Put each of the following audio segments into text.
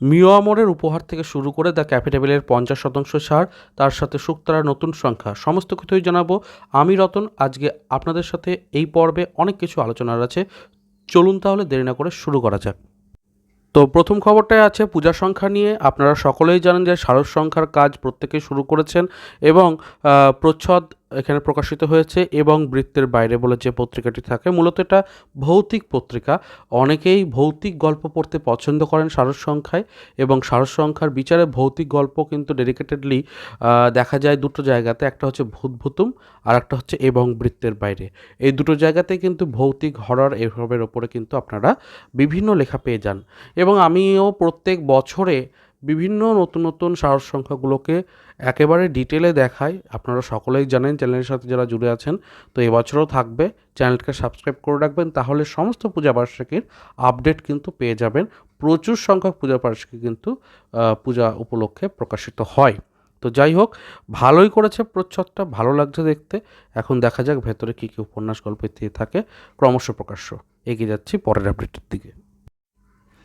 মিও আমরের উপহার থেকে শুরু করে দ্য ক্যাপিটেবিলের পঞ্চাশ শতাংশ ছাড় তার সাথে শুক্তারার নতুন সংখ্যা, সমস্ত কিছুই জানাব আমি রতন। আজকে আপনাদের সাথে এই পর্বে অনেক কিছু আলোচনার আছে। চলুন তাহলে দেরি না করে শুরু করা যাক। তো প্রথম খবরটাই আছে পূজা সংখ্যা নিয়ে। আপনারা সকলেই জানেন যে সারস সংখ্যার কাজ প্রত্যেকেই শুরু করেছেন এবং প্রচ্ছদ এখানে প্রকাশিত হয়েছে এবং বৃত্তের বাইরে বলে যে পত্রিকাটি থাকে, মূলত এটা ভৌতিক পত্রিকা। অনেকেই ভৌতিক গল্প পড়তে পছন্দ করেন সারস সংখ্যায় এবং সারস সংখ্যার বিচারে ভৌতিক গল্প কিন্তু ডেডিকেটেডলি দেখা যায় দুটো জায়গাতে, একটা হচ্ছে ভূত ভুতুম আর একটা হচ্ছে এবং বৃত্তের বাইরে। এই দুটো জায়গাতে কিন্তু ভৌতিক হরর এসবের ওপরে কিন্তু আপনারা বিভিন্ন লেখা পেয়ে যান। এবং আমিও প্রত্যেক বছরে বিভিন্ন নতুন নতুন সাহস সংখ্যাগুলোকে একেবারে ডিটেলে দেখায়। আপনারা সকলেই জানেন চ্যানেলের সাথে যারা জুড়ে আছেন, তো এবছরও থাকবে। চ্যানেলকে সাবস্ক্রাইব করে রাখবেন, তাহলে সমস্ত পূজা বার্ষিকীর আপডেট কিন্তু পেয়ে যাবেন। প্রচুর সংখ্যক পূজা বার্ষিকী কিন্তু পূজা উপলক্ষে প্রকাশিত হয়। তো যাই হোক, ভালোই করেছে প্রচ্ছদটা, ভালো লাগছে দেখতে। এখন দেখা যাক ভেতরে কী কী উপন্যাস গল্প ইত্যাদি থাকে। ক্রমশ প্রকাশ্য এগিয়ে যাচ্ছি পরের আপডেটের দিকে।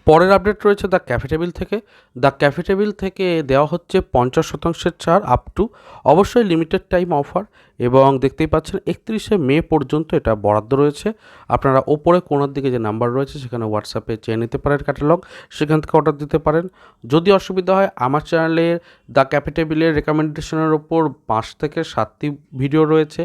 পরের আপডেট রয়েছে দ্য ক্যাফে টেবিল থেকে। দ্য ক্যাফে টেবিল থেকে দেওয়া হচ্ছে পঞ্চাশ শতাংশের ছাড় আপ টু অবশ্যই লিমিটেড টাইম অফার এবং দেখতেই পাচ্ছেন একত্রিশে মে পর্যন্ত এটা বরাদ্দ রয়েছে। আপনারা ওপরে কোনার দিকে যে নাম্বার রয়েছে সেখানে হোয়াটসঅ্যাপে চেয়ে নিতে পারেন ক্যাটালগ সেখান থেকে অর্ডার দিতে পারেন। যদি অসুবিধা হয় আমার চ্যানেলের দ্য ক্যাফে টেবিলের রেকমেন্ডেশনের ওপর পাঁচ থেকে সাতটি ভিডিও রয়েছে,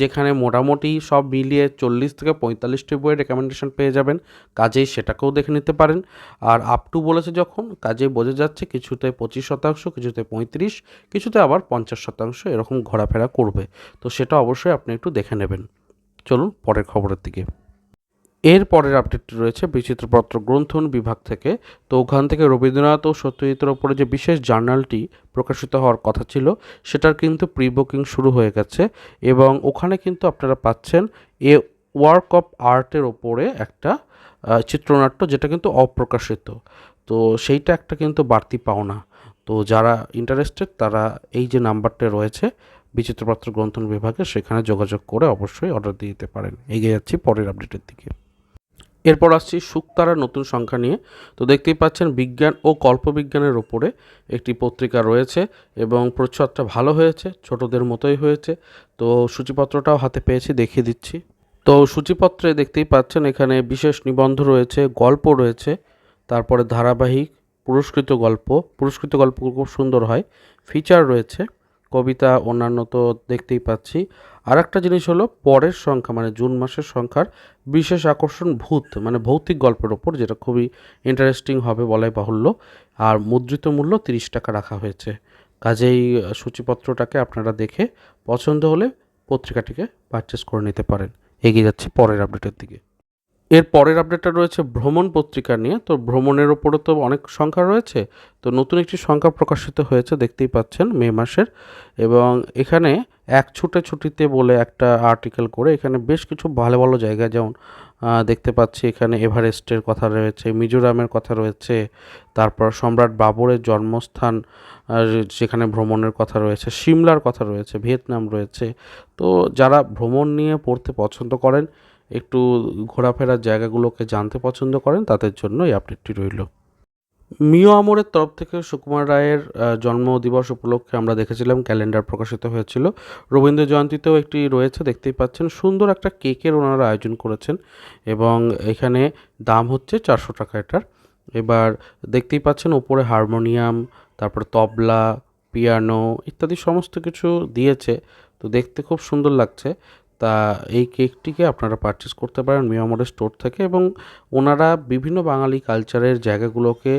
যেখানে মোটামুটি সব মিলিয়ে চল্লিশ থেকে পঁয়তাল্লিশটি বইয়ের রেকমেন্ডেশন পেয়ে যাবেন। কাজেই সেটাকেও দেখে নিতে পারেন। আর আপ টু বলেছে যখন কাজে বোঝা যাচ্ছে কিছুতে পঁচিশ শতাংশ, কিছুতে পঁয়ত্রিশ, কিছুতে আবার পঞ্চাশ শতাংশ এরকম ঘোরাফেরা করবে। তো সেটা অবশ্যই আপনি একটু দেখে নেবেন। চলুন পরের খবরের দিকে। এর পরের আপডেটটি রয়েছে বিচিত্রপত্র গ্রন্থন বিভাগ থেকে। তো ওখান থেকে রবীন্দ্রনাথ ও সত্যজিতের ওপরে যে বিশেষ জার্নালটি প্রকাশিত হওয়ার কথা ছিল, সেটার কিন্তু প্রি বুকিং শুরু হয়ে গেছে এবং ওখানে কিন্তু আপনারা পাচ্ছেন এ ওয়ার্ক অফ আর্টের ওপরে একটা চিত্রনাট্য যেটা কিন্তু অপ্রকাশিত। তো সেইটা একটা কিন্তু বাড়তি পাওনা। তো যারা ইন্টারেস্টেড তারা এই যে নাম্বারটা রয়েছে, বিচিত্রপত্র গ্রন্থন বিভাগে সেখানে যোগাযোগ করে অবশ্যই অর্ডার দিয়ে দিতে পারেন। এগিয়ে যাচ্ছি পরের আপডেটের দিকে। এরপর আসছি শুক্তারার নতুন সংখ্যা নিয়ে। তো দেখতেই পাচ্ছেন বিজ্ঞান ও কল্পবিজ্ঞানের ওপরে একটি পত্রিকা রয়েছে এবং প্রচ্ছদটা ভালো হয়েছে, ছোটদের মতোই হয়েছে। তো সূচিপত্রটাও হাতে পেয়েছি, দেখিয়ে দিচ্ছি। তো সূচিপত্রে দেখতেই পাচ্ছেন, এখানে বিশেষ নিবন্ধ রয়েছে, গল্প রয়েছে, তারপরে ধারাবাহিক, পুরস্কৃত গল্প পুরস্কৃত গল্প খুব সুন্দর হয় ফিচার রয়েছে, কবিতা অন্যান্য তো দেখতেই পাচ্ছি। আর একটা জিনিস হলো পরের সংখ্যা মানে জুন মাসের সংখ্যার বিশেষ আকর্ষণ ভূত মানে ভৌতিক গল্পের ওপর, যেটা খুবই ইন্টারেস্টিং হবে বলাই বাহুল্য, আর মুদ্রিত মূল্য তিরিশ টাকা রাখা হয়েছে। কাজেই সূচিপত্রটাকে আপনারা দেখে পছন্দ হলে পত্রিকাটিকে পারচেস করে নিতে পারেন। এগিয়ে যাচ্ছে পরের আপডেটের দিকে। এর পরের আপডেটটা রয়েছে ভ্রমণ পত্রিকা নিয়ে। তো ভ্রমণের ওপরে তো অনেক সংখ্যা রয়েছে। তো নতুন একটি সংখ্যা প্রকাশিত হয়েছে, দেখতেই পাচ্ছেন মে মাসের। এবং এখানে এক ছুটে ছুটিতে বলে একটা আর্টিকেল করে, এখানে বেশ কিছু ভালো ভালো জায়গা, যেমন দেখতে পাচ্ছি এখানে এভারেস্টের কথা রয়েছে, মিজোরামের কথা রয়েছে, তারপর সম্রাট বাবরের জন্মস্থান যেখানে ভ্রমণের কথা রয়েছে, সিমলার কথা রয়েছে, ভিয়েতনাম রয়েছে, তো যারা ভ্রমণ নিয়ে পড়তে পছন্দ করেন, একটু ঘোরাফেরার জায়গাগুলোকে জানতে পছন্দ করেন, তাদের জন্য এই আপডেটটি রইল। মিও আমরের তরফ থেকে সুকুমার রায়ের জন্ম দিবস উপলক্ষে আমরা দেখেছিলাম, ক্যালেন্ডার প্রকাশিত হয়েছিল। রবীন্দ্র জয়ন্তীতেও একটি রয়েছে, দেখতেই পাচ্ছেন। সুন্দর একটা কেকের ওনারা আয়োজন করেছেন এবং এখানে দাম হচ্ছে চারশো টাকা এটার। এবার দেখতেই পাচ্ছেন ওপরে হারমোনিয়াম, তারপর তবলা, পিয়ানো ইত্যাদি সমস্ত কিছু দিয়েছে। তো দেখতে খুব সুন্দর লাগছে। তা এই কেকটিকে আপনারা পারচেস করতে পারেন মিয়ামোরের স্টোর থেকে এবং ওনারা বিভিন্ন বাঙালি কালচারের জায়গাগুলোকে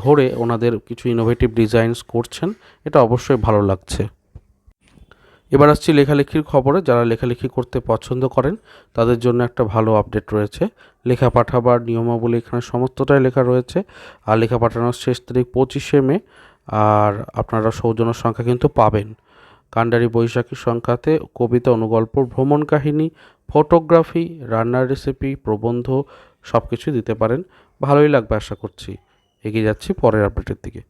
ধরে ওনাদের কিছু ইনোভেটিভ ডিজাইনস করছেন। এটা অবশ্যই ভালো লাগছে। এবার আসছি লেখালেখির খবরে। যারা লেখালেখি করতে পছন্দ করেন, তাদের জন্য একটা ভালো আপডেট রয়েছে। লেখা পাঠাবার নিয়মাবলী এখানে সমস্তটাই লেখা রয়েছে। আর লেখা পাঠানোর শেষ তারিখ পঁচিশে মে, আর আপনারা সৌজন্য সংখ্যা কিন্তু পাবেন। কান্ডারি বৈশাখী সংখ্যাতে কবিতা অনুগল্প, ভ্রমণ কাহিনী, ফটোগ্রাফি, রান্নার রেসিপি প্রবন্ধ সব কিছু দিতে পারেন। ভালোই লাগবে আশা করছি। এগিয়ে যাচ্ছি পরের আপডেটের দিকে।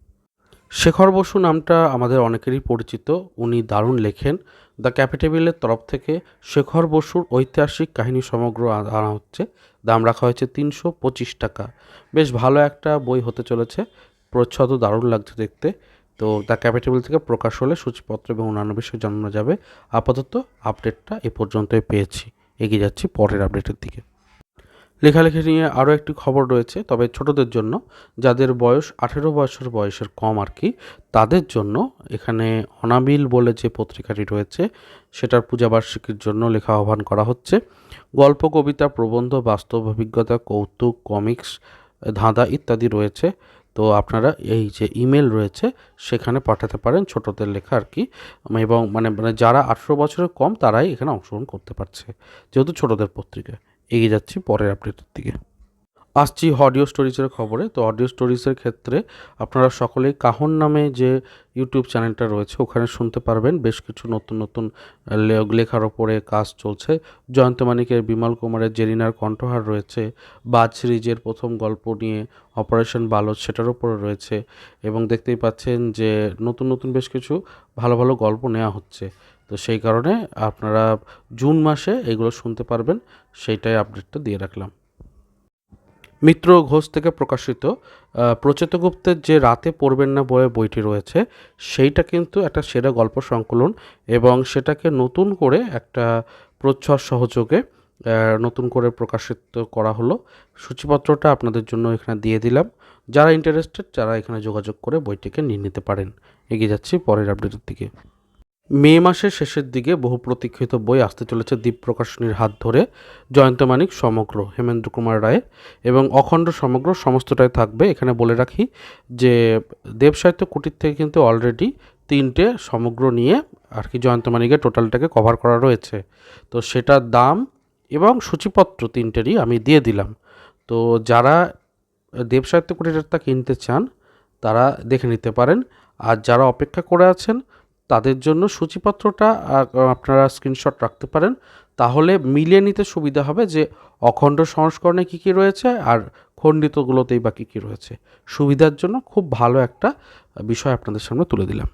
শেখর বসু নামটা আমাদের অনেকেরই পরিচিত। উনি দারুণ লেখেন। দ্য ক্যাপিটেবিলের তরফ থেকে শেখর বসুর ঐতিহাসিক কাহিনী সমগ্র আনা হচ্ছে। দাম রাখা হয়েছে তিনশো পঁচিশ টাকা। বেশ ভালো একটা বই হতে চলেছে। প্রচ্ছদ দারুণ লাগছে দেখতে। তো দ্য ক্যাপিটেবল থেকে প্রকাশ হলে সূচিপত্র এবং অন্যান্য বিষয়ে জানানো যাবে। আপাতত আপডেটটা এ পর্যন্তই পেয়েছি। এগিয়ে যাচ্ছি পরের আপডেটের দিকে। লেখালেখি নিয়ে আরও একটি খবর রয়েছে, তবে ছোটদের জন্য, যাদের বয়স আঠেরো বছর বয়সের কম আর কি, তাদের জন্য এখানে অনাবিল বলে যে পত্রিকাটি রয়েছে, সেটার পূজাবার্ষিকীর জন্য লেখা আহ্বান করা হচ্ছে। গল্প, কবিতা, প্রবন্ধ, বাস্তব অভিজ্ঞতা, কৌতুক, কমিক্স, ধাঁধা ইত্যাদি রয়েছে। তো আপনারা এই যে ইমেল রয়েছে, সেখানে পাঠাতে পারেন ছোটদের লেখা আর কি। এবং মানে মানে যারা আঠেরো বছরের কম, তারাই এখানে অংশগ্রহণ করতে পারছে, যেহেতু ছোটদের পত্রিকা। এগিয়ে যাচ্ছি পরের আপডেটের দিকে। আসছি অডিও স্টোরিজের খবরে। তো অডিও স্টোরিজের ক্ষেত্রে আপনারা সকলেই কাহন নামে যে ইউটিউব চ্যানেলটা রয়েছে, ওখানে শুনতে পারবেন। বেশ কিছু নতুন নতুন লেখার ওপরে কাজ চলছে। জয়ন্ত মানিকের, বিমল কুমারের, জেরিনার কণ্ঠহার রয়েছে। বাজ সিরিজের প্রথম গল্প নিয়ে অপারেশন বালজ সেটার ওপরে রয়েছে। এবং দেখতেই পাচ্ছেন যে নতুন নতুন বেশ কিছু ভালো ভালো গল্প নেওয়া হচ্ছে। তো সেই কারণে আপনারা জুন মাসে এগুলো শুনতে পারবেন। সেইটাই আপডেটটা দিয়ে রাখলাম। মিত্র ঘোষ থেকে প্রকাশিত প্রচেতগুপ্তের যে রাতে পড়বেন না বয়ে বইটি রয়েছে, সেইটা কিন্তু একটা সেরা গল্প সংকলন এবং সেটাকে নতুন করে একটা প্রচ্ছদ সহযোগে নতুন করে প্রকাশিত করা হলো। সূচিপত্রটা আপনাদের জন্য এখানে দিয়ে দিলাম। যারা ইন্টারেস্টেড যারা এখানে যোগাযোগ করে বইটিকে নিয়ে নিতে পারেন। এগিয়ে যাচ্ছি পরের আপডেটের দিকে। মে মাসের শেষের দিকে বহু প্রতীক্ষিত বই আসতে চলেছে দীপ প্রকাশনীর হাত ধরে, জয়ন্ত মানিক, সমগ্র হেমেন্দ্র কুমার রায় এবং অখণ্ড সমগ্র সমস্তটাই থাকবে। এখানে বলে রাখি যে দেব সাহিত্য কুটির থেকে কিন্তু অলরেডি তিনটে সমগ্র নিয়ে আর কি জয়ন্ত মানিকের টোটালটাকে কভার করা রয়েছে। তো সেটার দাম এবং সূচিপত্র তিনটেরই আমি দিয়ে দিলাম। তো যারা দেব সাহিত্য কুটিরটা কিনতে চান, তারা দেখে নিতে পারেন। আর যারা অপেক্ষা করে আছেন তাদের জন্য সূচিপত্রটা আপনারা স্ক্রিনশট রাখতে পারেন। তাহলে মিলিয়ে নিতে সুবিধা হবে যে অখণ্ড সংস্করণে কী কী রয়েছে আর খণ্ডিতগুলোতেই বা কী কী রয়েছে। সুবিধার জন্য খুব ভালো একটা বিষয় আপনাদের সামনে তুলে দিলাম।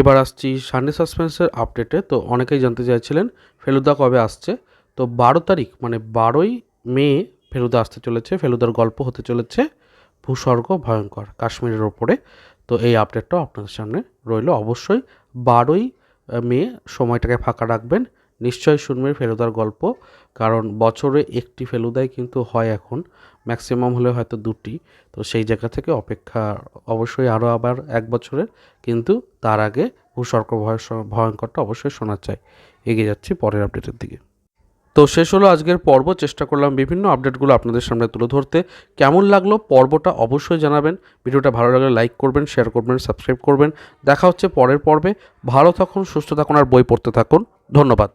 এবার আসছি সানডে সাসপেন্সের আপডেটে তো অনেকেই জানতে চাইছিলেন, ফেলুদা কবে আসছে? তো বারো তারিখ মানে বারোই মে ফেলুদা আসতে চলেছে, ফেলুদার গল্প হতে চলেছে। ভূস্বর্গ ভয়ঙ্কর, কাশ্মীরের ওপরে। তো এই আপডেটটাও আপনাদের সামনে রইল। অবশ্যই বারোই মে সময়টাকে ফাঁকা রাখবেন। নিশ্চয়ই শুনবেন ফেলুদার গল্প, কারণ বছরে একটি ফেলুদাই কিন্তু হয় এখন, ম্যাক্সিমাম হলে হয়তো দুটি। তো সেই জায়গা থেকে অপেক্ষা অবশ্যই আরও আবার এক বছরের, কিন্তু তার আগে ভূসর্গ ভয় ভয়ঙ্করটা অবশ্যই শোনা চাই। এগিয়ে যাচ্ছি পরের আপডেটের দিকে। তো শেষ হলো আজকের পর্ব। চেষ্টা করলাম বিভিন্ন আপডেটগুলো আপনাদের সামনে তুলে ধরতে। কেমন লাগল পর্বটা অবশ্যই জানাবেন। ভিডিওটা ভালো লাগলে লাইক করবেন, শেয়ার করবেন, সাবস্ক্রাইব করবেন। দেখা হচ্ছে পরের পর্বে। ভালো থাকুন, সুস্থ থাকুন, আর বই পড়তে থাকুন। ধন্যবাদ।